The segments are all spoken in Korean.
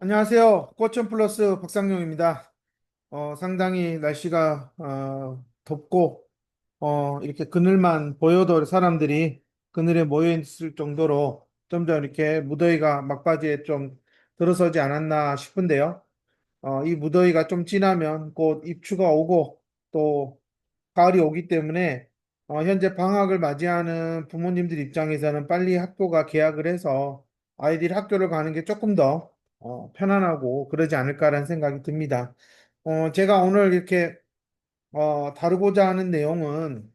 안녕하세요. 꽃천 플러스 박상용입니다. 어, 상당히 날씨가 어, 덥고 어, 이렇게 그늘만 보여도 사람들이 그늘에 모여 있을 정도로 점점 이렇게 무더위가 막바지에 좀 들어서지 않았나 싶은데요. 어, 이 무더위가 좀 지나면 곧 입추가 오고 또 가을이 오기 때문에 어, 현재 방학을 맞이하는 부모님들 입장에서는 빨리 학교가 개학을 해서 아이들이 학교를 가는 게 조금 더 어, 편안하고 그러지 않을까라는 생각이 듭니다. 어, 제가 오늘 이렇게 어, 다루고자 하는 내용은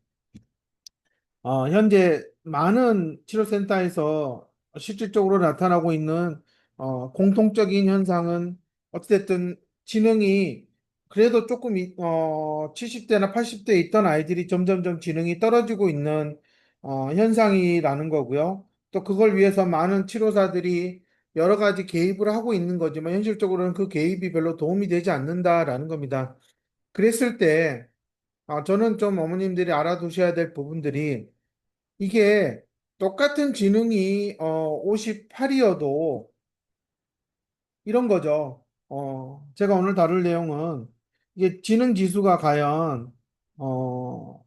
어, 현재 많은 치료센터에서 실질적으로 나타나고 있는 어, 공통적인 현상은 어찌됐든 지능이 그래도 조금 이- 어, 70대나 80대 있던 아이들이 점점점 지능이 떨어지고 있는 어, 현상이라는 거고요. 또 그걸 위해서 많은 치료사들이 여러 가지 개입을 하고 있는 거지만 현실적으로는 그 개입이 별로 도움이 되지 않는다라는 겁니다. 그랬을 때 아, 저는 좀 어머님들이 알아두셔야 될 부분들이 이게 똑같은 지능이 어 58이어도 이런 거죠. 어 제가 오늘 다룰 내용은 이게 지능 지수가 과연 어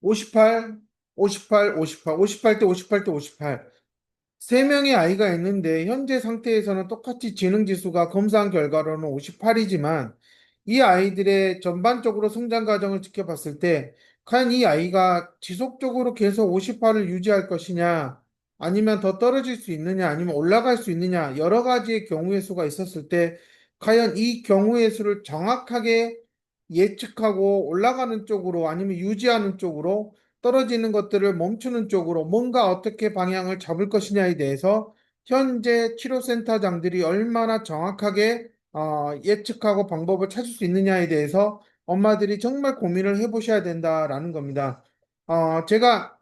58, 58, 58, 58대 58대 58. 세 명의 아이가 있는데 현재 상태에서는 똑같이 지능 지수가 검사한 결과로는 58이지만 이 아이들의 전반적으로 성장 과정을 지켜봤을 때 과연 이 아이가 지속적으로 계속 58을 유지할 것이냐 아니면 더 떨어질 수 있느냐 아니면 올라갈 수 있느냐 여러 가지의 경우의 수가 있었을 때 과연 이 경우의 수를 정확하게 예측하고 올라가는 쪽으로 아니면 유지하는 쪽으로 떨어지는 것들을 멈추는 쪽으로 뭔가 어떻게 방향을 잡을 것이냐에 대해서 현재 치료센터장들이 얼마나 정확하게 어, 예측하고 방법을 찾을 수 있느냐에 대해서 엄마들이 정말 고민을 해보셔야 된다라는 겁니다. 어, 제가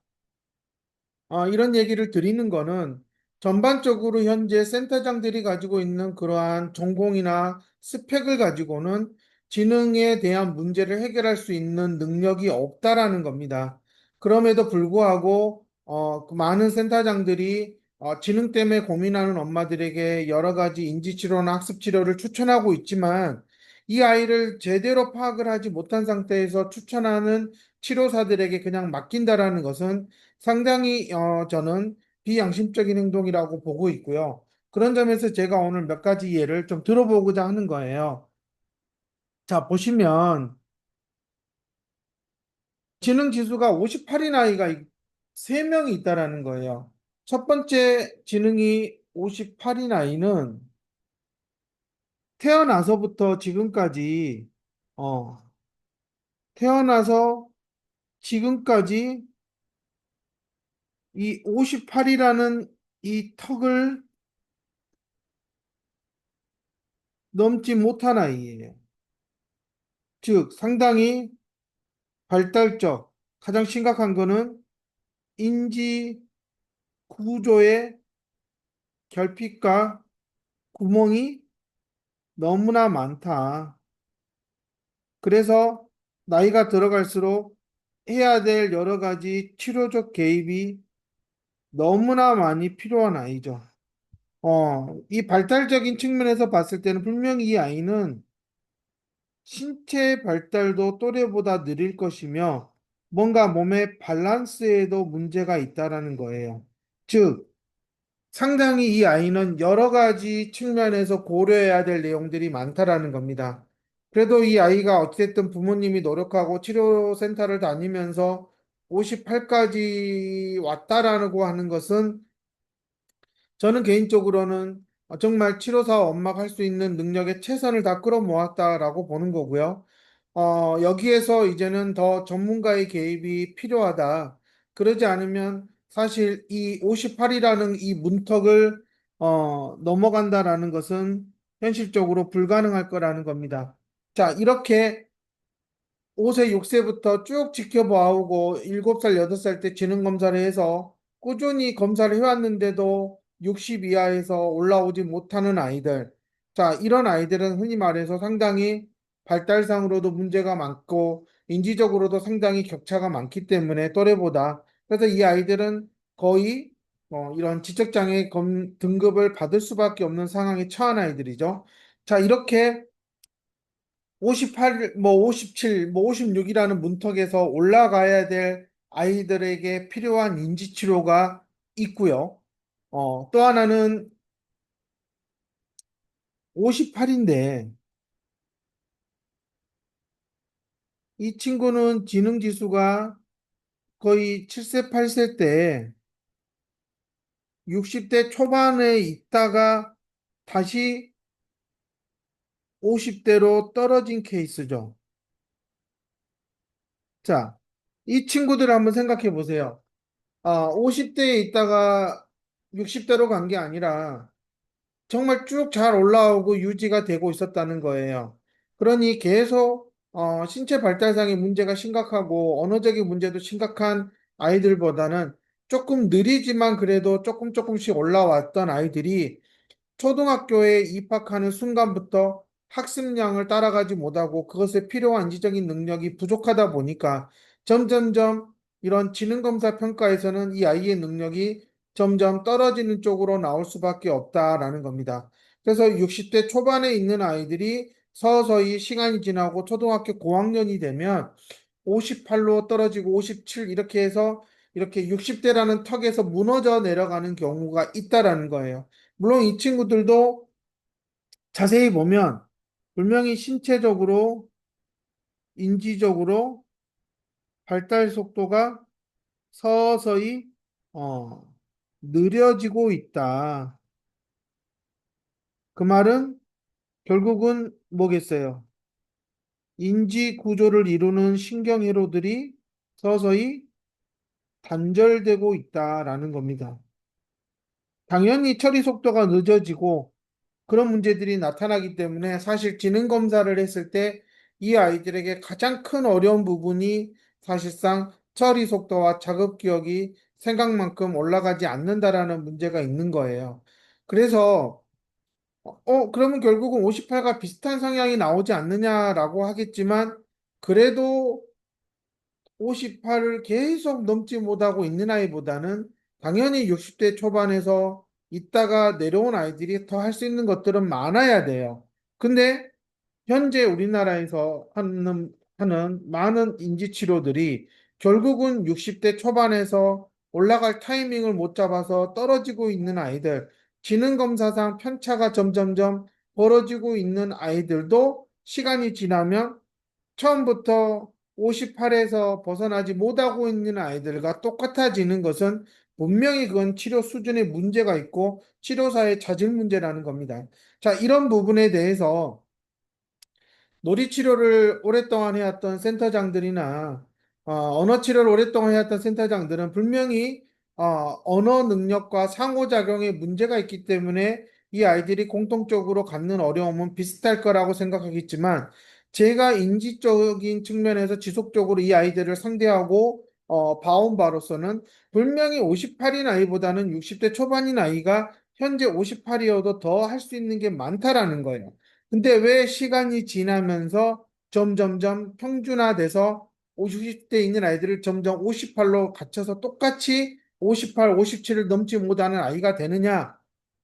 어, 이런 얘기를 드리는 거는 전반적으로 현재 센터장들이 가지고 있는 그러한 전공이나 스펙을 가지고는 지능에 대한 문제를 해결할 수 있는 능력이 없다라는 겁니다. 그럼에도 불구하고 어, 그 많은 센터장들이 어, 지능 때문에 고민하는 엄마들에게 여러 가지 인지치료나 학습치료를 추천하고 있지만 이 아이를 제대로 파악을 하지 못한 상태에서 추천하는 치료사들에게 그냥 맡긴다라는 것은 상당히 어, 저는 비양심적인 행동이라고 보고 있고요. 그런 점에서 제가 오늘 몇 가지 예를 좀 들어보고자 하는 거예요. 자, 보시면 지능 지수가 58인 아이가 3명이 있다라는 거예요. 첫 번째 지능이 58인 아이는 태어나서부터 지금까지 어, 태어나서 지금까지 이 58이라는 이 턱을 넘지 못한 아이예요. 즉, 상당히 발달적, 가장 심각한 거는 인지 구조의 결핍과 구멍이 너무나 많다. 그래서 나이가 들어갈수록 해야 될 여러 가지 치료적 개입이 너무나 많이 필요한 아이죠. 어, 이 발달적인 측면에서 봤을 때는 분명히 이 아이는 신체 발달도 또래보다 느릴 것이며 뭔가 몸의 밸런스에도 문제가 있다라는 거예요. 즉, 상당히 이 아이는 여러 가지 측면에서 고려해야 될 내용들이 많다라는 겁니다. 그래도 이 아이가 어쨌든 부모님이 노력하고 치료센터를 다니면서 58까지 왔다라고 하는 것은 저는 개인적으로는 어, 정말 치료사 엄마가 할 수 있는 능력의 최선을 다 끌어모았다라고 보는 거고요. 어, 여기에서 이제는 더 전문가의 개입이 필요하다. 그러지 않으면 사실 이 58이라는 이 문턱을 어, 넘어간다라는 것은 현실적으로 불가능할 거라는 겁니다. 자, 이렇게 5세, 6세부터 쭉 지켜봐오고 7살, 8살 때 지능 검사를 해서 꾸준히 검사를 해왔는데도 60 이하에서 올라오지 못하는 아이들. 자, 이런 아이들은 흔히 말해서 상당히 발달상으로도 문제가 많고 인지적으로도 상당히 격차가 많기 때문에 또래보다. 그래서 이 아이들은 거의 어, 이런 지적장애 검, 등급을 받을 수밖에 없는 상황에 처한 아이들이죠. 자, 이렇게 58, 뭐 57, 뭐 56이라는 문턱에서 올라가야 될 아이들에게 필요한 인지치료가 있고요. 어, 또 하나는 58인데 이 친구는 지능 지수가 거의 7세, 8세 때 60대 초반에 있다가 다시 50대로 떨어진 케이스죠. 자, 이 친구들을 한번 생각해 보세요. 아, 50대에 있다가 60대로 간 게 아니라 정말 쭉 잘 올라오고 유지가 되고 있었다는 거예요. 그러니 계속 어, 신체 발달상의 문제가 심각하고 언어적인 문제도 심각한 아이들보다는 조금 느리지만 그래도 조금 조금씩 올라왔던 아이들이 초등학교에 입학하는 순간부터 학습량을 따라가지 못하고 그것에 필요한 인지적인 능력이 부족하다 보니까 점점점 이런 지능검사 평가에서는 이 아이의 능력이 점점 떨어지는 쪽으로 나올 수밖에 없다라는 겁니다. 그래서 60대 초반에 있는 아이들이 서서히 시간이 지나고 초등학교 고학년이 되면 58로 떨어지고 57 이렇게 해서 이렇게 60대라는 턱에서 무너져 내려가는 경우가 있다라는 거예요. 물론 이 친구들도 자세히 보면 분명히 신체적으로, 인지적으로 발달 속도가 서서히 어, 느려지고 있다. 그 말은 결국은 뭐겠어요? 인지 구조를 이루는 신경회로들이 서서히 단절되고 있다라는 겁니다. 당연히 처리 속도가 늦어지고 그런 문제들이 나타나기 때문에 사실 지능 검사를 했을 때 이 아이들에게 가장 큰 어려운 부분이 사실상 처리 속도와 작업 기억이 생각만큼 올라가지 않는다라는 문제가 있는 거예요. 그래서 어, 그러면 결국은 58과 비슷한 성향이 나오지 않느냐라고 하겠지만 그래도 58을 계속 넘지 못하고 있는 아이보다는 당연히 60대 초반에서 있다가 내려온 아이들이 더 할 수 있는 것들은 많아야 돼요. 근데 현재 우리나라에서 하는, 하는 많은 인지치료들이 결국은 60대 초반에서 올라갈 타이밍을 못 잡아서 떨어지고 있는 아이들, 지능검사상 편차가 점점점 벌어지고 있는 아이들도 시간이 지나면 처음부터 58에서 벗어나지 못하고 있는 아이들과 똑같아지는 것은 분명히 그건 치료 수준에 문제가 있고 치료사의 자질 문제라는 겁니다. 자, 이런 부분에 대해서 놀이치료를 오랫동안 해왔던 센터장들이나 어, 언어 치료를 오랫동안 해왔던 센터장들은 분명히 어, 언어 능력과 상호작용에 문제가 있기 때문에 이 아이들이 공통적으로 갖는 어려움은 비슷할 거라고 생각하겠지만 제가 인지적인 측면에서 지속적으로 이 아이들을 상대하고 어, 봐온 바로서는 분명히 58인 아이보다는 60대 초반인 아이가 현재 58이어도 더 할 수 있는 게 많다라는 거예요. 근데 왜 시간이 지나면서 점점점 평준화돼서 50대 있는 아이들을 점점 58로 갇혀서 똑같이 58, 57을 넘지 못하는 아이가 되느냐?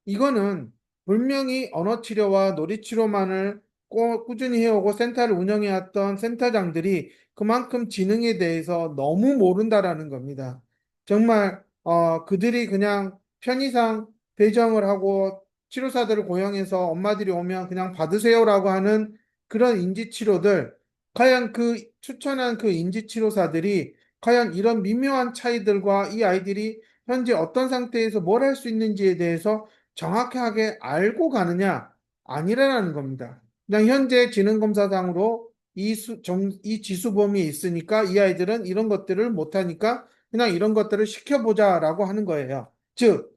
이거는 분명히 언어 치료와 놀이 치료만을 꾸- 꾸준히 해오고 센터를 운영해왔던 센터장들이 그만큼 지능에 대해서 너무 모른다라는 겁니다. 정말 어, 그들이 그냥 편의상 배정을 하고 치료사들을 고용해서 엄마들이 오면 그냥 받으세요라고 하는 그런 인지치료들, 과연 그 추천한 그 인지치료사들이 과연 이런 미묘한 차이들과 이 아이들이 현재 어떤 상태에서 뭘 할 수 있는지에 대해서 정확하게 알고 가느냐? 아니라는 겁니다. 그냥 현재 지능검사상으로 이, 수, 정, 이 지수 범위에 있으니까 이 아이들은 이런 것들을 못하니까 그냥 이런 것들을 시켜보자 라고 하는 거예요. 즉,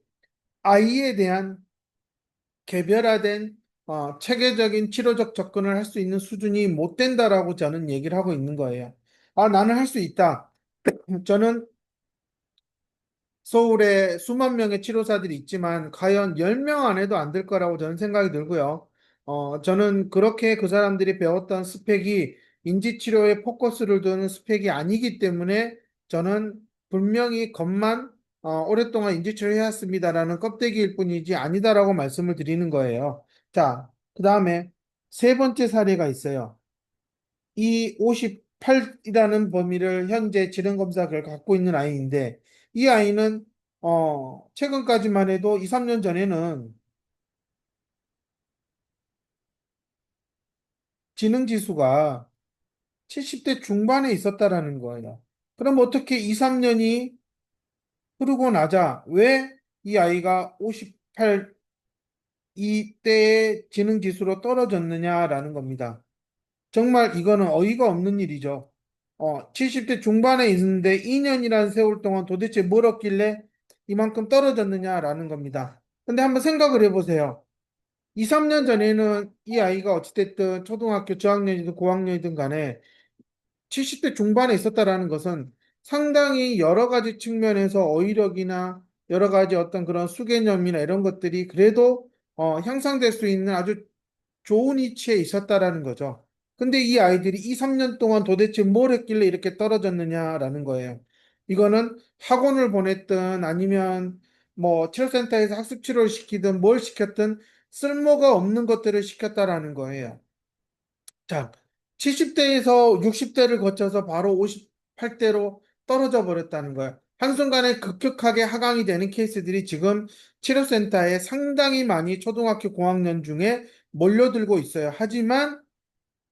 아이에 대한 개별화된 어, 체계적인 치료적 접근을 할 수 있는 수준이 못 된다라고 저는 얘기를 하고 있는 거예요. 아, 나는 할 수 있다. 저는 서울에 수만 명의 치료사들이 있지만 과연 10명 안에도 안 될 거라고 저는 생각이 들고요. 어, 저는 그렇게 그 사람들이 배웠던 스펙이 인지치료에 포커스를 두는 스펙이 아니기 때문에 저는 분명히 겉만 어, 오랫동안 인지치료 해왔습니다라는 껍데기일 뿐이지 아니다라고 말씀을 드리는 거예요. 자, 그 다음에 세 번째 사례가 있어요. 이 58이라는 범위를 현재 질병검사 결과 갖고 있는 아이인데 이 아이는 어, 최근까지만 해도 2, 3년 전에는 지능 지수가 70대 중반에 있었다라는 거예요. 그럼 어떻게 2, 3년이 흐르고 나자 왜 이 아이가 58 이때의 지능 지수로 떨어졌느냐라는 겁니다. 정말 이거는 어이가 없는 일이죠. 어, 70대 중반에 있는데 2년이라는 세월 동안 도대체 뭘 얻길래 이만큼 떨어졌느냐라는 겁니다. 근데 한번 생각을 해보세요. 2, 3년 전에는 이 아이가 어찌됐든 초등학교 저학년이든 고학년이든 간에 70대 중반에 있었다라는 것은 상당히 여러 가지 측면에서 어휘력이나 여러 가지 어떤 그런 수개념이나 이런 것들이 그래도 어, 향상될 수 있는 아주 좋은 위치에 있었다라는 거죠. 근데 이 아이들이 2, 3년 동안 도대체 뭘 했길래 이렇게 떨어졌느냐라는 거예요. 이거는 학원을 보냈든 아니면 뭐 치료센터에서 학습 치료를 시키든 뭘 시켰든 쓸모가 없는 것들을 시켰다라는 거예요. 자, 70대에서 60대를 거쳐서 바로 58대로 떨어져 버렸다는 거예요. 한순간에 급격하게 하강이 되는 케이스들이 지금 치료센터에 상당히 많이 초등학교 고학년 중에 몰려들고 있어요. 하지만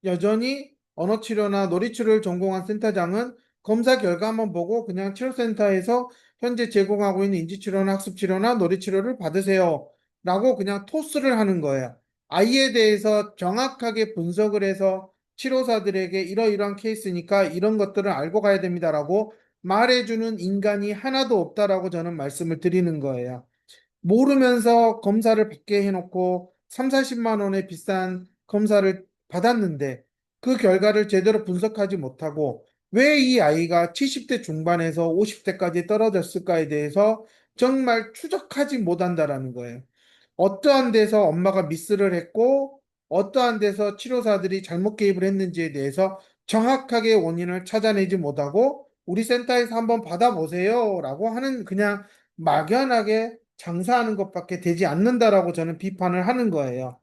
여전히 언어치료나 놀이치료를 전공한 센터장은 검사 결과만 보고 그냥 치료센터에서 현재 제공하고 있는 인지치료나 학습치료나 놀이치료를 받으세요. 라고 그냥 토스를 하는 거예요. 아이에 대해서 정확하게 분석을 해서 치료사들에게 이러이러한 케이스니까 이런 것들을 알고 가야 됩니다라고 말해주는 인간이 하나도 없다라고 저는 말씀을 드리는 거예요. 모르면서 검사를 받게 해놓고 3, 40만 원의 비싼 검사를 받았는데 그 결과를 제대로 분석하지 못하고 왜 이 아이가 70대 중반에서 50대까지 떨어졌을까에 대해서 정말 추적하지 못한다라는 거예요. 어떠한 데서 엄마가 미스를 했고 어떠한 데서 치료사들이 잘못 개입을 했는지에 대해서 정확하게 원인을 찾아내지 못하고 우리 센터에서 한번 받아보세요 라고 하는 그냥 막연하게 장사하는 것밖에 되지 않는다라고 저는 비판을 하는 거예요.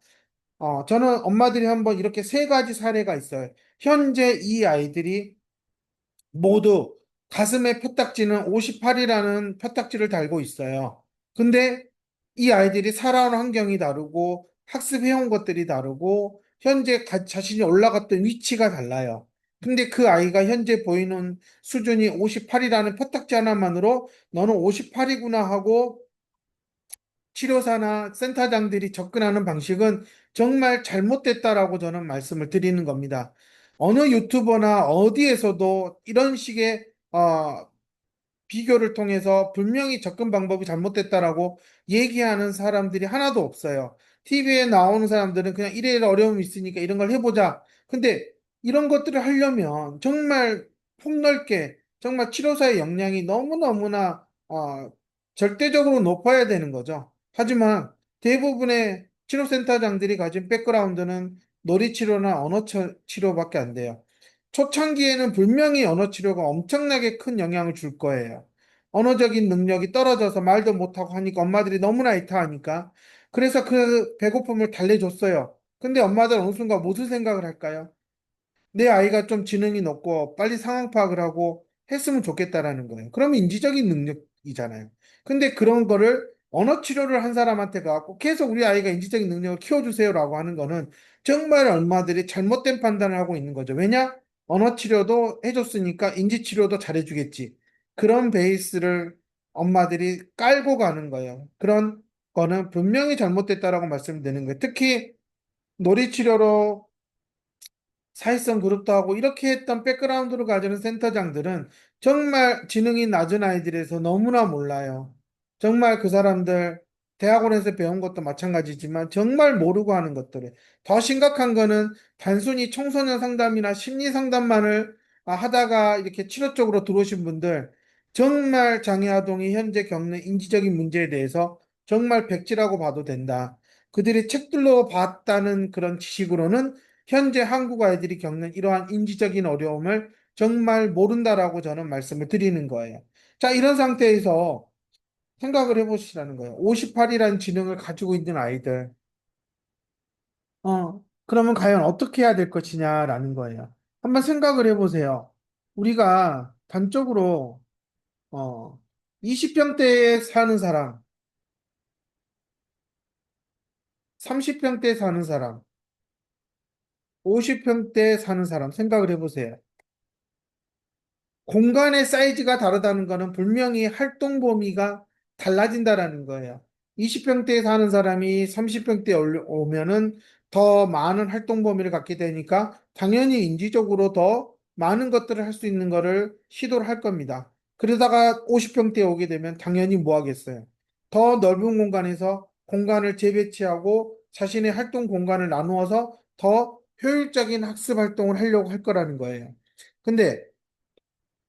어, 저는 엄마들이 한번 이렇게 세 가지 사례가 있어요. 현재 이 아이들이 모두 가슴에 표딱지는 58이라는 표딱지를 달고 있어요. 근데 이 아이들이 살아온 환경이 다르고 학습해온 것들이 다르고 현재 가- 자신이 올라갔던 위치가 달라요. 근데 그 아이가 현재 보이는 수준이 58이라는 표딱지 하나만으로 너는 58이구나 하고 치료사나 센터장들이 접근하는 방식은 정말 잘못됐다라고 저는 말씀을 드리는 겁니다. 어느 유튜버나 어디에서도 이런 식의 어, 비교를 통해서 분명히 접근 방법이 잘못됐다라고 얘기하는 사람들이 하나도 없어요. TV에 나오는 사람들은 그냥 이래 어려움이 있으니까 이런 걸 해보자. 근데 이런 것들을 하려면 정말 폭넓게 정말 치료사의 역량이 너무너무나 어, 절대적으로 높아야 되는 거죠. 하지만 대부분의 치료센터장들이 가진 백그라운드는 놀이치료나 언어치료밖에 안 돼요. 초창기에는 분명히 언어 치료가 엄청나게 큰 영향을 줄 거예요. 언어적인 능력이 떨어져서 말도 못하고 하니까 엄마들이 너무나 이타하니까. 그래서 그 배고픔을 달래줬어요. 근데 엄마들 어느 순간 무슨 생각을 할까요? 내 아이가 좀 지능이 높고 빨리 상황 파악을 하고 했으면 좋겠다라는 거예요. 그러면 인지적인 능력이잖아요. 근데 그런 거를 언어 치료를 한 사람한테 가고 계속 우리 아이가 인지적인 능력을 키워주세요라고 하는 거는 정말 엄마들이 잘못된 판단을 하고 있는 거죠. 왜냐? 언어 치료도 해줬으니까 인지 치료도 잘해주겠지. 그런 베이스를 엄마들이 깔고 가는 거예요. 그런 거는 분명히 잘못됐다라고 말씀드리는 거예요. 특히 놀이 치료로 사회성 그룹도 하고 이렇게 했던 백그라운드를 가지는 센터장들은 정말 지능이 낮은 아이들에서 너무나 몰라요. 정말 그 사람들 대학원에서 배운 것도 마찬가지지만 정말 모르고 하는 것들을 더 심각한 거는 단순히 청소년 상담이나 심리 상담만을 아, 하다가 이렇게 치료 쪽으로 들어오신 분들 정말 장애 아동이 현재 겪는 인지적인 문제에 대해서 정말 백지라고 봐도 된다. 그들이 책들로 봤다는 그런 지식으로는 현재 한국 아이들이 겪는 이러한 인지적인 어려움을 정말 모른다라고 저는 말씀을 드리는 거예요. 자, 이런 상태에서 생각을 해보시라는 거예요. 58이라는 지능을 가지고 있는 아이들. 어, 그러면 과연 어떻게 해야 될 것이냐라는 거예요. 한번 생각을 해보세요. 우리가 단적으로, 어, 20평대에 사는 사람, 30평대에 사는 사람, 50평대에 사는 사람 생각을 해보세요. 공간의 사이즈가 다르다는 것은 분명히 활동 범위가 달라진다라는 거예요. 20평대에 사는 사람이 30평대에 오면은 더 많은 활동 범위를 갖게 되니까 당연히 인지적으로 더 많은 것들을 할 수 있는 거를 시도를 할 겁니다. 그러다가 50평대에 오게 되면 당연히 뭐 하겠어요? 더 넓은 공간에서 공간을 재배치하고 자신의 활동 공간을 나누어서 더 효율적인 학습 활동을 하려고 할 거라는 거예요. 근데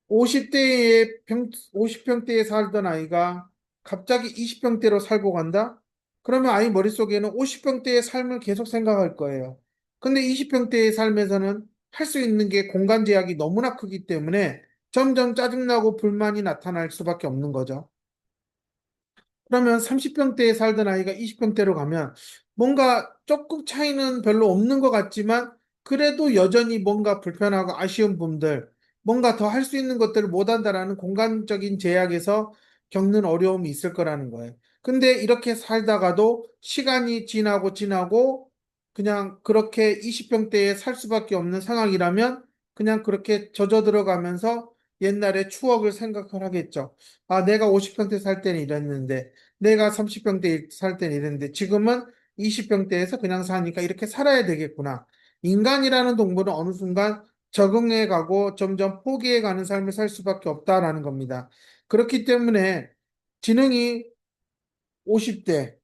50대에 평, 50평대에 살던 아이가 갑자기 20평대로 살고 간다? 그러면 아이 머릿속에는 50평대의 삶을 계속 생각할 거예요. 근데 20평대의 삶에서는 할 수 있는 게 공간 제약이 너무나 크기 때문에 점점 짜증나고 불만이 나타날 수밖에 없는 거죠. 그러면 30평대에 살던 아이가 20평대로 가면 뭔가 조금 차이는 별로 없는 것 같지만 그래도 여전히 뭔가 불편하고 아쉬운 분들, 뭔가 더 할 수 있는 것들을 못 한다라는 공간적인 제약에서 겪는 어려움이 있을 거라는 거예요. 근데 이렇게 살다가도 시간이 지나고 지나고 그냥 그렇게 20평대에 살 수밖에 없는 상황이라면 그냥 그렇게 젖어 들어가면서 옛날의 추억을 생각을 하겠죠. 아, 내가 50평대 살 때는 이랬는데, 내가 30평대 살 때는 이랬는데, 지금은 20평대에서 그냥 사니까 이렇게 살아야 되겠구나. 인간이라는 동물은 어느 순간 적응해 가고 점점 포기해 가는 삶을 살 수밖에 없다라는 겁니다. 그렇기 때문에 지능이 50대,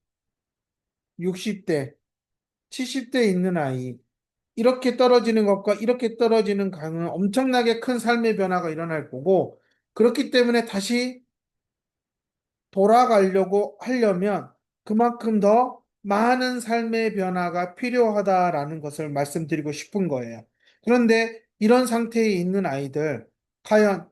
60대, 70대 있는 아이, 이렇게 떨어지는 것과 이렇게 떨어지는 강은 엄청나게 큰 삶의 변화가 일어날 거고, 그렇기 때문에 다시 돌아가려고 하려면 그만큼 더 많은 삶의 변화가 필요하다라는 것을 말씀드리고 싶은 거예요. 그런데 이런 상태에 있는 아이들, 과연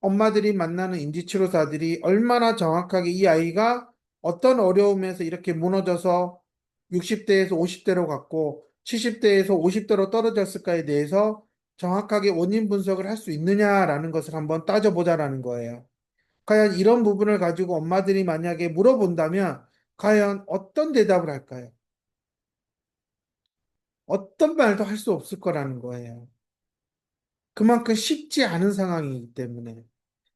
엄마들이 만나는 인지치료사들이 얼마나 정확하게 이 아이가 어떤 어려움에서 이렇게 무너져서 60대에서 50대로 갔고 70대에서 50대로 떨어졌을까에 대해서 정확하게 원인 분석을 할 수 있느냐라는 것을 한번 따져보자라는 거예요. 과연 이런 부분을 가지고 엄마들이 만약에 물어본다면 과연 어떤 대답을 할까요? 어떤 말도 할 수 없을 거라는 거예요. 그만큼 쉽지 않은 상황이기 때문에.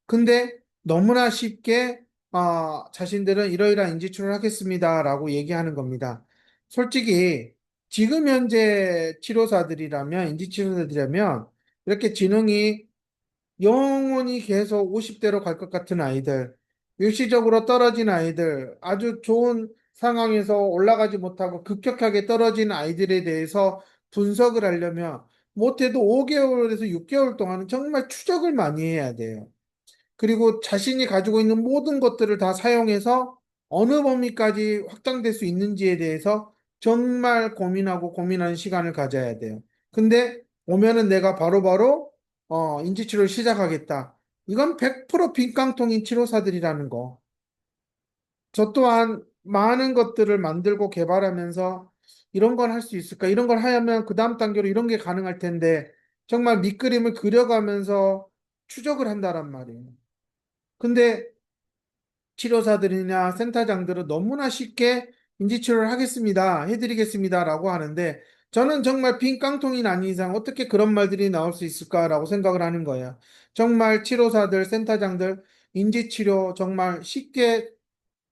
근데 너무나 쉽게 어, 자신들은 이러이러한 인지치료를 하겠습니다라고 얘기하는 겁니다. 솔직히 지금 현재 치료사들이라면 인지치료사들이라면 이렇게 지능이 영원히 계속 50대로 갈 것 같은 아이들, 일시적으로 떨어진 아이들, 아주 좋은 상황에서 올라가지 못하고 급격하게 떨어진 아이들에 대해서 분석을 하려면 못해도 5개월에서 6개월 동안은 정말 추적을 많이 해야 돼요. 그리고 자신이 가지고 있는 모든 것들을 다 사용해서 어느 범위까지 확장될 수 있는지에 대해서 정말 고민하고 고민하는 시간을 가져야 돼요. 근데 오면은 내가 바로바로 어, 인지치료를 시작하겠다. 이건 100% 빈깡통인 치료사들이라는 거. 저 또한 많은 것들을 만들고 개발하면서 이런 걸 할 수 있을까? 이런 걸 하면 그 다음 단계로 이런 게 가능할 텐데 정말 밑그림을 그려가면서 추적을 한다란 말이에요. 근데 치료사들이나 센터장들은 너무나 쉽게 인지치료를 하겠습니다. 해드리겠습니다. 라고 하는데 저는 정말 빈 깡통이 아닌 이상 어떻게 그런 말들이 나올 수 있을까라고 생각을 하는 거예요. 정말 치료사들, 센터장들, 인지치료 정말 쉽게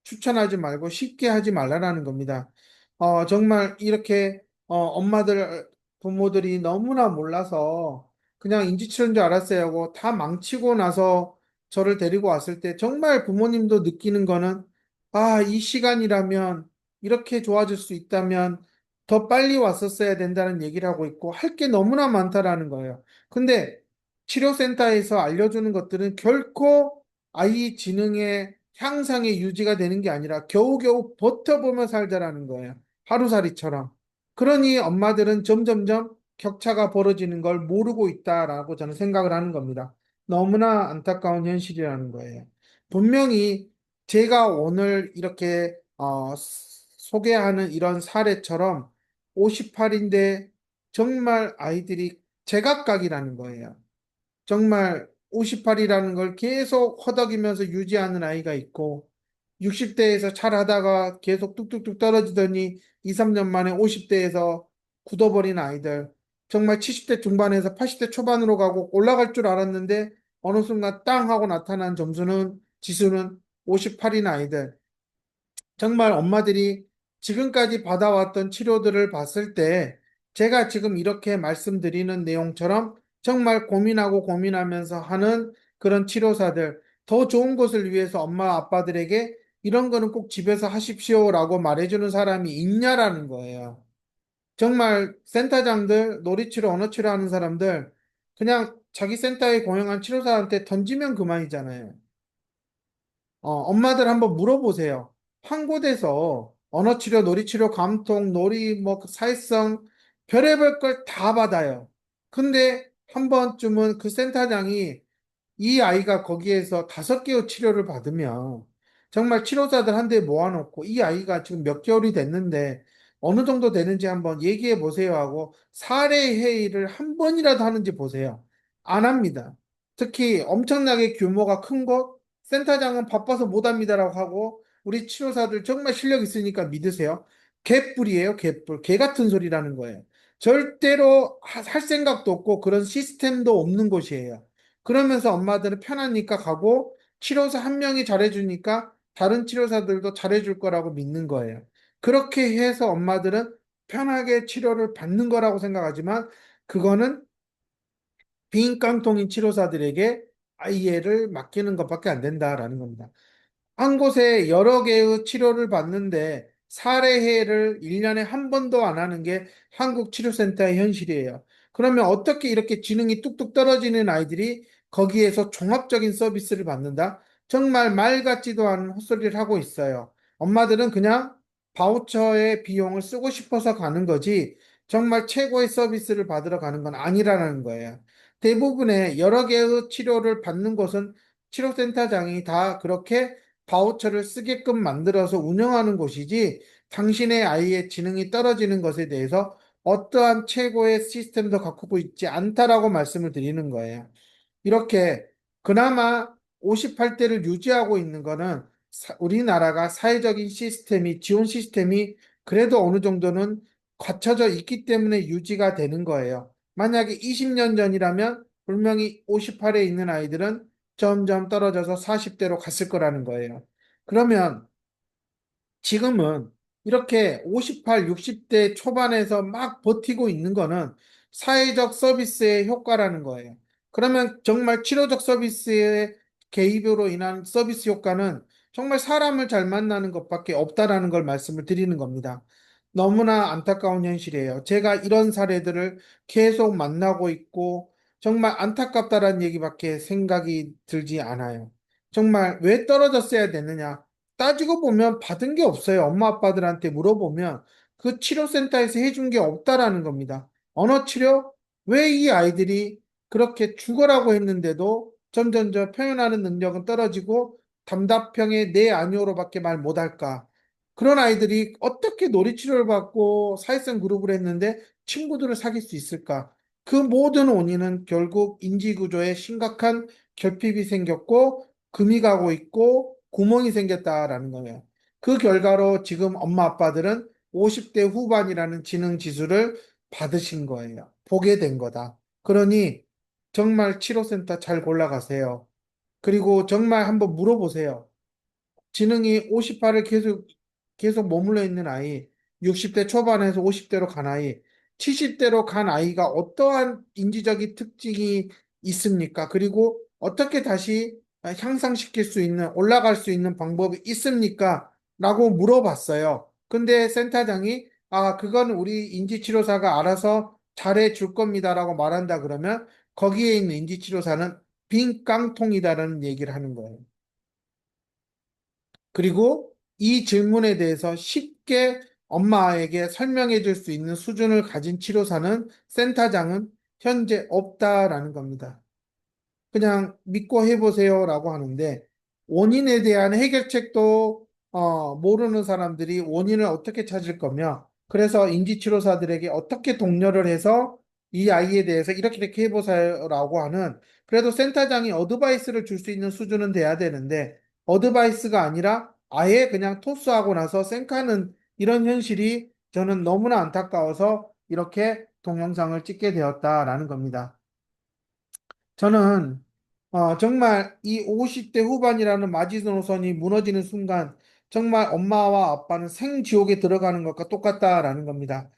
추천하지 말고 쉽게 하지 말라라는 겁니다. 어, 정말 이렇게 어, 엄마들, 부모들이 너무나 몰라서 그냥 인지치료인 줄 알았어요 하고 다 망치고 나서 저를 데리고 왔을 때 정말 부모님도 느끼는 거는 아, 이 시간이라면 이렇게 좋아질 수 있다면 더 빨리 왔었어야 된다는 얘기를 하고 있고 할 게 너무나 많다라는 거예요. 근데 치료센터에서 알려주는 것들은 결코 아이 지능의 향상의 유지가 되는 게 아니라 겨우겨우 버텨보며 살자라는 거예요. 하루살이처럼. 그러니 엄마들은 점점점 격차가 벌어지는 걸 모르고 있다라고 저는 생각을 하는 겁니다. 너무나 안타까운 현실이라는 거예요. 분명히 제가 오늘 이렇게 어, 소개하는 이런 사례처럼 58인데 정말 아이들이 제각각이라는 거예요. 정말 58이라는 걸 계속 허덕이면서 유지하는 아이가 있고 60대에서 잘 하다가 계속 뚝뚝뚝 떨어지더니 2, 3년 만에 50대에서 굳어버린 아이들. 정말 70대 중반에서 80대 초반으로 가고 올라갈 줄 알았는데 어느 순간 땅 하고 나타난 점수는 지수는 58인 아이들. 정말 엄마들이 지금까지 받아왔던 치료들을 봤을 때 제가 지금 이렇게 말씀드리는 내용처럼 정말 고민하고 고민하면서 하는 그런 치료사들, 더 좋은 것을 위해서 엄마 아빠들에게 이런 거는 꼭 집에서 하십시오라고 말해주는 사람이 있냐라는 거예요. 정말 센터장들, 놀이치료, 언어치료 하는 사람들, 그냥 자기 센터에 고용한 치료사한테 던지면 그만이잖아요. 어, 엄마들 한번 물어보세요. 한 곳에서 언어치료, 놀이치료, 감통, 놀이, 뭐, 그 사회성, 별의별 걸 다 받아요. 근데 한 번쯤은 그 센터장이 이 아이가 거기에서 다섯 개의 치료를 받으면 정말 치료사들 한 대 모아놓고 이 아이가 지금 몇 개월이 됐는데 어느 정도 되는지 한번 얘기해 보세요 하고 사례 회의를 한 번이라도 하는지 보세요. 안 합니다. 특히 엄청나게 규모가 큰 곳, 센터장은 바빠서 못 합니다라고 하고 우리 치료사들 정말 실력 있으니까 믿으세요. 개뿔이에요, 개뿔. 개 같은 소리라는 거예요. 절대로 하- 할 생각도 없고 그런 시스템도 없는 곳이에요. 그러면서 엄마들은 편하니까 가고 치료사 한 명이 잘해주니까 다른 치료사들도 잘해줄 거라고 믿는 거예요. 그렇게 해서 엄마들은 편하게 치료를 받는 거라고 생각하지만 그거는 빈 깡통인 치료사들에게 아이를 맡기는 것밖에 안 된다라는 겁니다. 한 곳에 여러 개의 치료를 받는데 사례회를 1년에 한 번도 안 하는 게 한국 치료센터의 현실이에요. 그러면 어떻게 이렇게 지능이 뚝뚝 떨어지는 아이들이 거기에서 종합적인 서비스를 받는다? 정말 말 같지도 않은 헛소리를 하고 있어요. 엄마들은 그냥 바우처의 비용을 쓰고 싶어서 가는 거지 정말 최고의 서비스를 받으러 가는 건 아니라는 거예요. 대부분의 여러 개의 치료를 받는 곳은 치료센터장이 다 그렇게 바우처를 쓰게끔 만들어서 운영하는 곳이지 당신의 아이의 지능이 떨어지는 것에 대해서 어떠한 최고의 시스템도 갖고 있지 않다라고 말씀을 드리는 거예요. 이렇게 그나마 58대를 유지하고 있는 거는 사- 우리나라가 사회적인 시스템이, 지원 시스템이 그래도 어느 정도는 갖춰져 있기 때문에 유지가 되는 거예요. 만약에 20년 전이라면 분명히 58에 있는 아이들은 점점 떨어져서 40대로 갔을 거라는 거예요. 그러면 지금은 이렇게 58, 60대 초반에서 막 버티고 있는 거는 사회적 서비스의 효과라는 거예요. 그러면 정말 치료적 서비스의 개입으로 인한 서비스 효과는 정말 사람을 잘 만나는 것밖에 없다라는 걸 말씀을 드리는 겁니다. 너무나 안타까운 현실이에요. 제가 이런 사례들을 계속 만나고 있고 정말 안타깝다라는 얘기밖에 생각이 들지 않아요. 정말 왜 떨어졌어야 되느냐? 따지고 보면 받은 게 없어요. 엄마 아빠들한테 물어보면 그 치료센터에서 해준 게 없다라는 겁니다. 언어 치료? 왜 이 아이들이 그렇게 죽어라고 했는데도 점점점 표현하는 능력은 떨어지고 답답형의 네 아니오로밖에 말 못할까? 그런 아이들이 어떻게 놀이치료를 받고 사회성 그룹을 했는데 친구들을 사귈 수 있을까? 그 모든 원인은 결국 인지구조에 심각한 결핍이 생겼고 금이 가고 있고 구멍이 생겼다라는 거예요. 그 결과로 지금 엄마 아빠들은 50대 후반이라는 지능 지수를 받으신 거예요. 보게 된 거다. 그러니 정말 치료센터 잘 골라가세요. 그리고 정말 한번 물어보세요. 지능이 58을 계속, 계속 머물러 있는 아이, 60대 초반에서 50대로 간 아이, 70대로 간 아이가 어떠한 인지적인 특징이 있습니까? 그리고 어떻게 다시 향상시킬 수 있는, 올라갈 수 있는 방법이 있습니까? 라고 물어봤어요. 근데 센터장이, 아, 그건 우리 인지치료사가 알아서 잘해 줄 겁니다 라고 말한다 그러면 거기에 있는 인지치료사는 빈 깡통이다라는 얘기를 하는 거예요. 그리고 이 질문에 대해서 쉽게 엄마에게 설명해 줄 수 있는 수준을 가진 치료사는 센터장은 현재 없다라는 겁니다. 그냥 믿고 해보세요 라고 하는데 원인에 대한 해결책도 어, 모르는 사람들이 원인을 어떻게 찾을 거며, 그래서 인지치료사들에게 어떻게 독려를 해서 이 아이에 대해서 이렇게 이렇게 해보세요라고 하는, 그래도 센터장이 어드바이스를 줄 수 있는 수준은 돼야 되는데, 어드바이스가 아니라 아예 그냥 토스하고 나서 쌩까는 이런 현실이 저는 너무나 안타까워서 이렇게 동영상을 찍게 되었다라는 겁니다. 저는 어, 정말 이 50대 후반이라는 마지노선이 무너지는 순간 정말 엄마와 아빠는 생지옥에 들어가는 것과 똑같다라는 겁니다.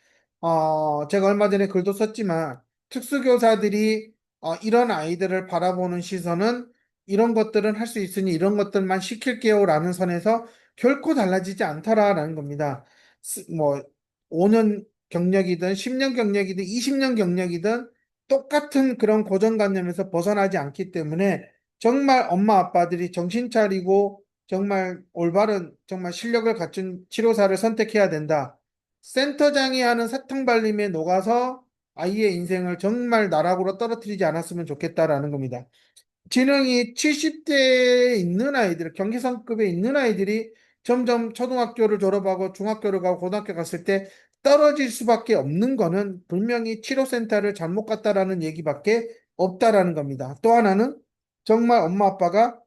어, 제가 얼마 전에 글도 썼지만 특수교사들이 어, 이런 아이들을 바라보는 시선은 이런 것들은 할 수 있으니 이런 것들만 시킬게요 라는 선에서 결코 달라지지 않더라라는 겁니다. 스- 뭐 5년 경력이든 10년 경력이든 20년 경력이든 똑같은 그런 고정관념에서 벗어나지 않기 때문에 정말 엄마 아빠들이 정신 차리고 정말 올바른 정말 실력을 갖춘 치료사를 선택해야 된다. 센터장이 하는 사탕발림에 녹아서 아이의 인생을 정말 나락으로 떨어뜨리지 않았으면 좋겠다라는 겁니다. 지능이 70대에 있는 아이들, 경기선급에 있는 아이들이 점점 초등학교를 졸업하고 중학교를 가고 고등학교 갔을 때 떨어질 수밖에 없는 거는 분명히 치료센터를 잘못 갔다라는 얘기밖에 없다라는 겁니다. 또 하나는 정말 엄마 아빠가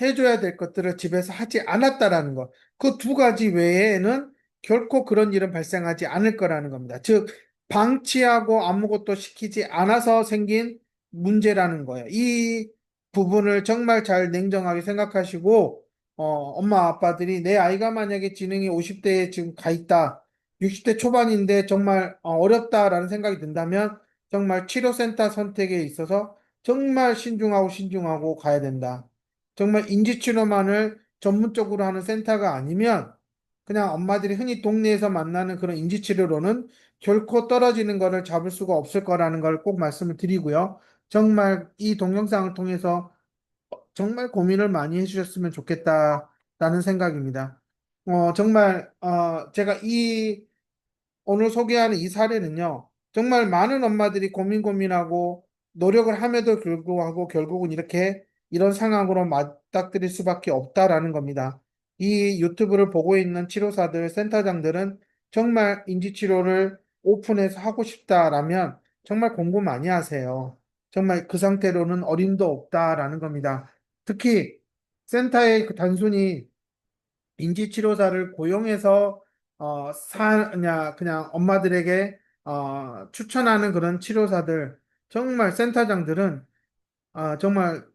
해줘야 될 것들을 집에서 하지 않았다라는 것. 그 두 가지 외에는 결코 그런 일은 발생하지 않을 거라는 겁니다. 즉, 방치하고 아무것도 시키지 않아서 생긴 문제라는 거예요. 이 부분을 정말 잘 냉정하게 생각하시고, 어, 엄마 아빠들이 내 아이가 만약에 지능이 50대에 지금 가 있다, 60대 초반인데 정말 어, 어렵다라는 생각이 든다면 정말 치료센터 선택에 있어서 정말 신중하고 신중하고 가야 된다. 정말 인지치료만을 전문적으로 하는 센터가 아니면 그냥 엄마들이 흔히 동네에서 만나는 그런 인지치료로는 결코 떨어지는 것을 잡을 수가 없을 거라는 걸 꼭 말씀을 드리고요. 정말 이 동영상을 통해서 정말 고민을 많이 해주셨으면 좋겠다라는 생각입니다. 어, 정말, 어, 제가 이 오늘 소개하는 이 사례는요, 정말 많은 엄마들이 고민 고민하고 노력을 함에도 불구하고 결국은 이렇게 이런 상황으로 맞닥뜨릴 수밖에 없다라는 겁니다. 이 유튜브를 보고 있는 치료사들, 센터장들은 정말 인지치료를 오픈해서 하고 싶다라면 정말 공부 많이 하세요. 정말 그 상태로는 어림도 없다라는 겁니다. 특히 센터에 그 단순히 인지치료사를 고용해서 어, 사, 그냥, 그냥 엄마들에게 어, 추천하는 그런 치료사들, 정말 센터장들은 어, 정말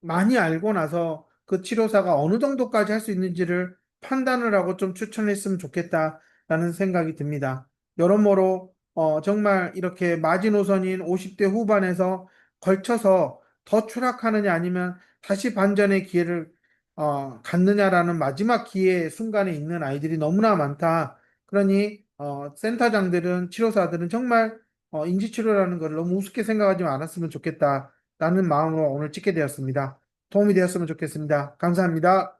많이 알고 나서 그 치료사가 어느 정도까지 할 수 있는지를 판단을 하고 좀 추천했으면 좋겠다라는 생각이 듭니다. 여러모로 어, 정말 이렇게 마지노선인 50대 후반에서 걸쳐서 더 추락하느냐 아니면 다시 반전의 기회를 어, 갖느냐라는 마지막 기회 순간에 있는 아이들이 너무나 많다. 그러니 어, 센터장들은 치료사들은 정말 어, 인지치료라는 걸 너무 우습게 생각하지 않았으면 좋겠다. 라는 마음으로 오늘 찍게 되었습니다. 도움이 되었으면 좋겠습니다. 감사합니다.